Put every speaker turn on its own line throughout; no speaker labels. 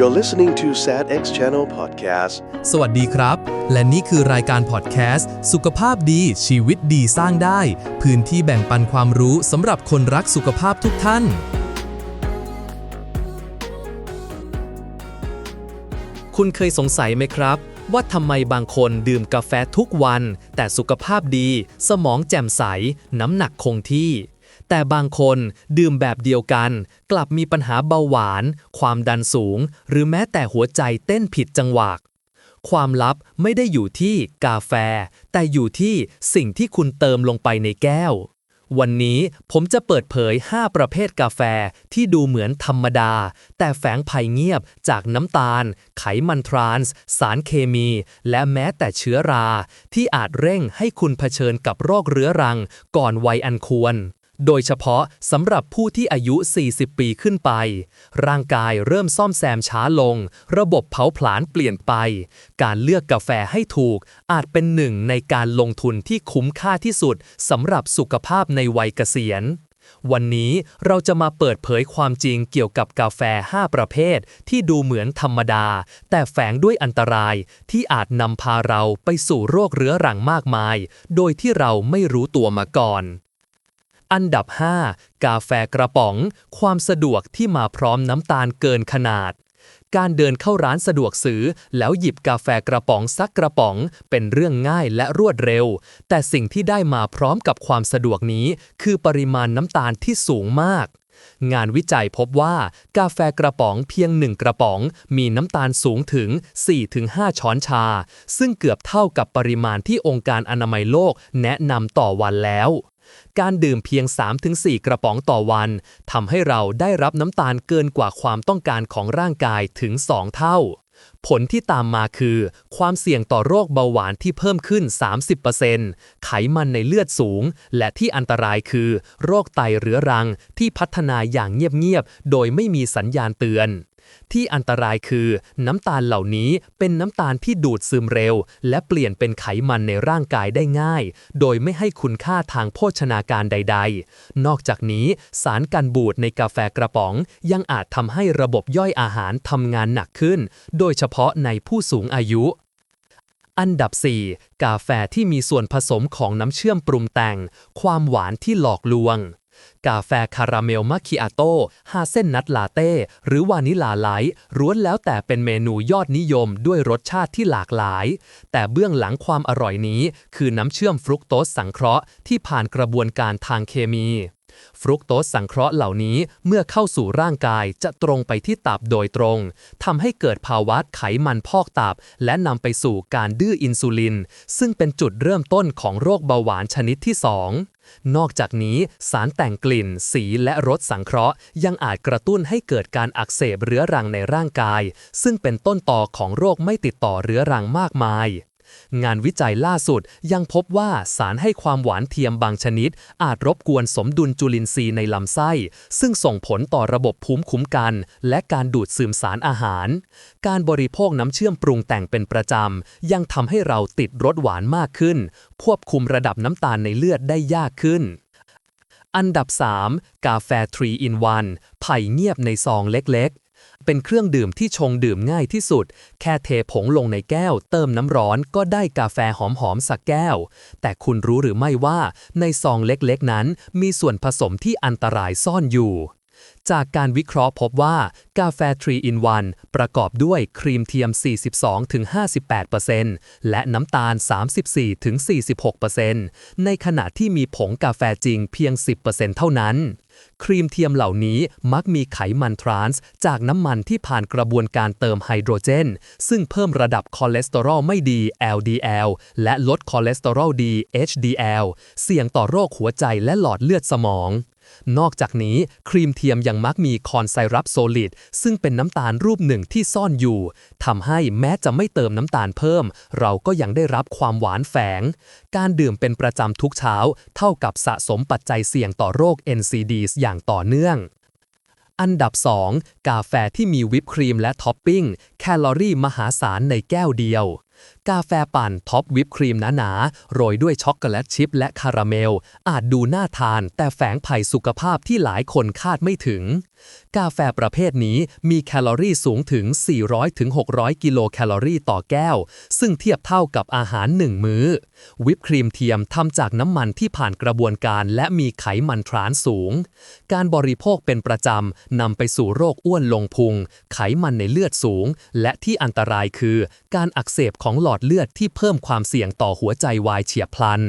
You're listening to SADX Channel Podcast.
สวัสดีครับ และนี่คือรายการพอดแคสต์สุขภาพดีชีวิตดีสร้างได้ พื้นที่แบ่งปันความรู้สำหรับคนรักสุขภาพทุกท่าน คุณเคยสงสัยไหมครับ ว่าทำไมบางคนดื่มกาแฟทุกวัน แต่สุขภาพดี สมองแจ่มใส น้ำหนักคงที่ แต่บางคนดื่มแบบเดียวกัน กลับมีปัญหาเบาหวาน ความดันสูง หรือแม้แต่หัวใจเต้นผิดจังหวะความลับไม่ได้อยู่ที่กาแฟ แต่อยู่ที่สิ่งที่คุณเติมลงไปในแก้ว วันนี้ผมจะเปิดเผย 5 ประเภทกาแฟที่ดูเหมือนธรรมดา แต่แฝงภัยเงียบจากน้ำตาล ไขมันทรานส์ สารเคมี และแม้แต่เชื้อรา ที่อาจเร่งให้คุณเผชิญกับโรคเรื้อรังก่อนวัยอันควร โดยเฉพาะสำหรับผู้ที่อายุ 40 ปีขึ้นไป ร่างกายเริ่มซ่อมแซมช้าลง ระบบเผาผลาญเปลี่ยนไป การเลือกกาแฟให้ถูก อาจเป็นหนึ่งในการลงทุนที่คุ้มค่าที่สุดสำหรับสุขภาพในวัยเกษียณ วันนี้เราจะมาเปิดเผยความจริงเกี่ยวกับกาแฟ 5 ประเภท ที่ดูเหมือนธรรมดา แต่แฝงด้วยอันตรายที่อาจนำพาเราไปสู่โรคเรื้อรังมากมาย โดยที่เราไม่รู้ตัวมาก่อน อันดับ 5 กาแฟกระป๋อง ความสะดวกที่มาพร้อมน้ำตาลเกินขนาด การเดินเข้าร้านสะดวกซื้อ แล้วหยิบกาแฟกระป๋องสักกระป๋อง เป็นเรื่องง่ายและรวดเร็ว แต่สิ่งที่ได้มาพร้อมกับความสะดวกนี้ คือปริมาณน้ำตาลที่สูงมากงานวิจัยพบว่า กาแฟกระป๋องเพียงหนึ่งกระป๋อง มีน้ำตาลสูงถึง 4-5 ช้อนชา ซึ่งเกือบเท่ากับปริมาณที่องค์การอนามัยโลกแนะนำต่อวันแล้ว การดื่มเพียง 3-4 กระป๋องต่อวันทำให้เราได้รับน้ำตาลเกินกว่าความต้องการของร่างกายถึง 2 เท่า ผลที่ตามมาคือ ความเสี่ยงต่อโรคเบาหวานที่เพิ่มขึ้น 30%ไขมันในเลือดสูง และที่อันตรายคือ โรคไตเรื้อรังที่พัฒนาอย่างเงียบๆ โดยไม่มีสัญญาณเตือน ที่อันตรายคือน้ำตาลเหล่านี้เป็นน้ำตาลที่ดูดซึมเร็ว และเปลี่ยนเป็นไขมันในร่างกายได้ง่าย โดยไม่ให้คุณค่าทางโภชนาการใด ๆ นอกจากนี้สารกันบูดในกาแฟกระป๋อง ยังอาจทำให้ระบบย่อยอาหารทำงานหนักขึ้น โดยเฉพาะในผู้สูงอายุอันดับ 4 กาแฟที่มีส่วนผสมของน้ำเชื่อมปรุงแต่ง ความหวานที่หลอกลวง กาแฟคาราเมลมัคคิอาโต้ฮาเส้นนัทลาเต้ หรือวานิลาไลท์ร้วนแล้วแต่เป็นเมนูยอดนิยมด้วยรสชาติที่หลากหลาย แต่เบื้องหลังความอร่อยนี้ คือน้ำเชื่อมฟรุกโตสสังเคราะห์ที่ผ่านกระบวนการทางเคมี ฟรุกโตสสังเคราะห์เหล่านี้เมื่อเข้าสู่ร่างกายจะตรงไปที่ตับโดยตรงทำให้เกิดภาวะไขมันพอกตับ และนำไปสู่การดื้ออินซูลิน ซึ่งเป็นจุดเริ่มต้นของโรคเบาหวานชนิดที่ 2 นอกจากนี้สารแต่งกลิ่น สีและรสสังเคราะห์ ยังอาจกระตุ้นให้เกิดการอักเสบเรื้อรังในร่างกาย ซึ่งเป็นต้นต่อของโรคไม่ติดต่อเรื้อรังมากมาย งานวิจัยล่าสุดยังพบว่าสารให้ความหวานเทียมบางชนิด อาจรบกวนสมดุลจุลินทรีย์ในลำไส้ ซึ่งส่งผลต่อระบบภูมิคุ้มกัน และการดูดซึมสารอาหาร การบริโภคน้ำเชื่อมปรุงแต่งเป็นประจำ ยังทำให้เราติดรสหวานมากขึ้น ควบคุมระดับน้ำตาลในเลือดได้ยากขึ้นอันดับ 3 กาแฟ 3 in 1 ไผ่เงียบในซองเล็กๆ เป็นเครื่องดื่มที่ชงดื่มง่ายที่สุด แค่เทผงลงในแก้ว เติมน้ำร้อนก็ได้กาแฟหอมๆสักแก้ว แต่คุณรู้หรือไม่ว่า ในซองเล็กๆนั้น มีส่วนผสมที่อันตรายซ่อนอยู่จากการวิเคราะห์พบว่ากาแฟ3 in 1 ประกอบด้วยครีมเทียม 42-58%และน้ำตาล 34-46%ในขณะที่มีผงกาแฟจริงเพียง 10%เท่านั้น ครีมเทียมเหล่านี้มักมีไขมันทรานส์จากน้ำมันที่ผ่านกระบวนการเติมไฮโดรเจน ซึ่งเพิ่มระดับคอเลสเตอรอลไม่ดี LDL และลดคอเลสเตอรอลดี HDL เสี่ยงต่อโรคหัวใจและหลอดเลือดสมอง นอกจากนี้ครีมเทียมยังมักมีคอนไซรัปโซลิดซึ่งเป็นน้ำตาลรูปหนึ่งที่ซ่อนอยู่ทำให้แม้จะไม่เติมน้ำตาลเพิ่ม เราก็ยังได้รับความหวานแฝง การดื่มเป็นประจำทุกเช้า เท่ากับสะสมปัจจัยเสี่ยงต่อโรค NCDs อย่างต่อเนื่องอันดับ 2 กาแฟที่มีวิปครีมและท็อปปิ้ง แคลอรี่มหาศาลในแก้วเดียว กาแฟปั่นท็อปวิปครีมหนาๆ โรยด้วยช็อกโกแลตชิพและคาราเมล อาจดูน่าทาน แต่แฝงภัยสุขภาพที่หลายคนคาดไม่ถึง กาแฟประเภทนี้มีแคลอรี่สูงถึง 400-600 กิโลแคลอรี่ต่อแก้ว ซึ่งเทียบเท่ากับอาหารหนึ่งมื้อ วิปครีมเทียมทำจากน้ำมันที่ผ่านกระบวนการ และมีไขมันทรานสูง การบริโภคเป็นประจำนำไปสู่โรคอ้วนลงพุง ไขมันในเลือดสูง และที่อันตรายคือ การอักเสบของหลอดเลือดที่เพิ่มความเสี่ยงต่อหัวใจวายเฉียบพลัน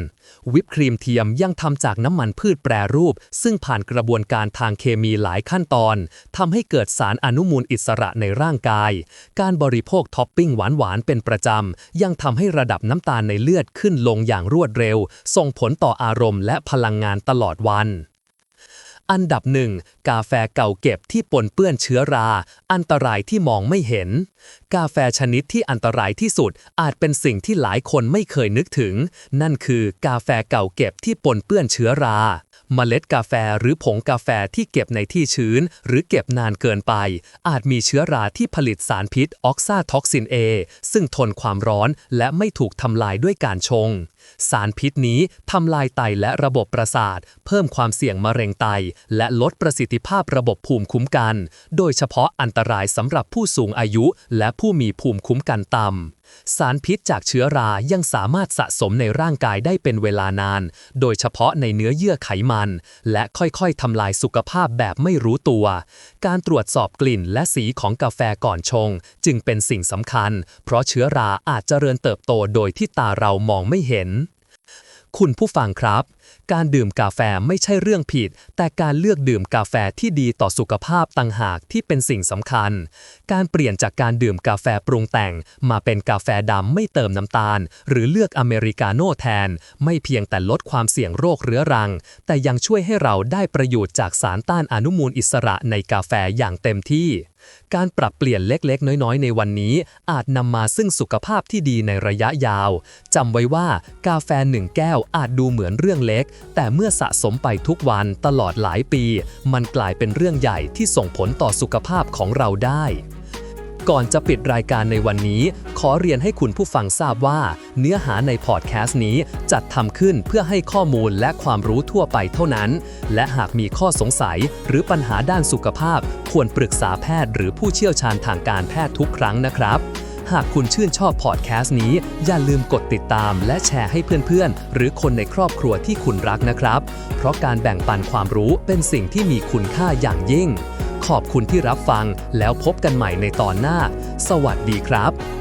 วิปครีมเทียมยังทำจากน้ำมันพืชแปรรูป ซึ่งผ่านกระบวนการทางเคมีหลายขั้นตอนทำให้เกิดสารอนุมูลอิสระในร่างกาย การบริโภคท็อปปิ้งหวานๆเป็นประจำ ยังทำให้ระดับน้ำตาลในเลือดขึ้นลงอย่างรวดเร็ว ส่งผลต่ออารมณ์และพลังงานตลอดวัน อันดับหนึ่งกาแฟเก่าเก็บที่ปนเปื้อนเชื้อรา อันตรายที่มองไม่เห็น กาแฟชนิดที่อันตรายที่สุดอาจเป็นสิ่งที่หลายคนไม่เคยนึกถึง นั่นคือกาแฟเก่าเก็บที่ปนเปื้อนเชื้อรา เมล็ดกาแฟหรือผงกาแฟที่เก็บในที่ชื้น หรือเก็บนานเกินไป อาจมีเชื้อราที่ผลิตสารพิษออกซาท็อกซิน A ซึ่งทนความร้อนและไม่ถูกทำลายด้วยการชง สารพิษนี้ทำลายไตและระบบประสาท เพิ่มความเสี่ยงมะเร็งไต และลดประสิทธิภาพระบบภูมิคุ้มกัน โดยเฉพาะอันตรายสำหรับผู้สูงอายุ และผู้มีภูมิคุ้มกันต่ำ สารพิษจากเชื้อรายังสามารถสะสมในร่างกายได้เป็นเวลานาน โดยเฉพาะในเนื้อเยื่อไขมัน และค่อยๆทำลายสุขภาพแบบไม่รู้ตัว การตรวจสอบกลิ่นและสีของกาแฟก่อนชง จึงเป็นสิ่งสำคัญ เพราะเชื้อราอาจเจริญเติบโตโดยที่ตาเรามองไม่เห็น คุณผู้ฟังครับ การดื่มกาแฟไม่ใช่เรื่องผิด แต่การเลือกดื่มกาแฟที่ดีต่อสุขภาพต่างหากที่เป็นสิ่งสำคัญ การเปลี่ยนจากการดื่มกาแฟปรุงแต่ง มาเป็นกาแฟดำไม่เติมน้ำตาล หรือเลือกอเมริกาโน่แทน ไม่เพียงแต่ลดความเสี่ยงโรคเรื้อรัง แต่ยังช่วยให้เราได้ประโยชน์จากสารต้านอนุมูลอิสระในกาแฟอย่างเต็มที่การปรับเปลี่ยนเล็กๆ น้อยๆ ในวันนี้ อาจนำมาซึ่งสุขภาพที่ดีในระยะยาว จำไว้ว่า กาแฟหนึ่งแก้วอาจดูเหมือนเรื่องเล็กล็ก แต่เมื่อสะสมไปทุกวันตลอดหลายปี มันกลายเป็นเรื่องใหญ่ที่ส่งผลต่อสุขภาพของเราได้ ก่อนจะปิดรายการในวันนี้ ขอเรียนให้คุณผู้ฟังทราบว่า เนื้อหาในพอดแคสต์นี้จัดทำขึ้นเพื่อให้ข้อมูลและความรู้ทั่วไปเท่านั้น และหากมีข้อสงสัยหรือปัญหาด้านสุขภาพ ควรปรึกษาแพทย์หรือผู้เชี่ยวชาญทางการแพทย์ทุกครั้งนะครับ หากคุณชื่นชอบพอดแคสต์นี้ อย่าลืมกดติดตามและแชร์ให้เพื่อนๆ หรือคนในครอบครัวที่คุณรักนะครับ เพราะการแบ่งปันความรู้เป็นสิ่งที่มีคุณค่าอย่างยิ่ง ขอบคุณที่รับฟังแล้วพบกันใหม่ในตอนหน้า สวัสดีครับ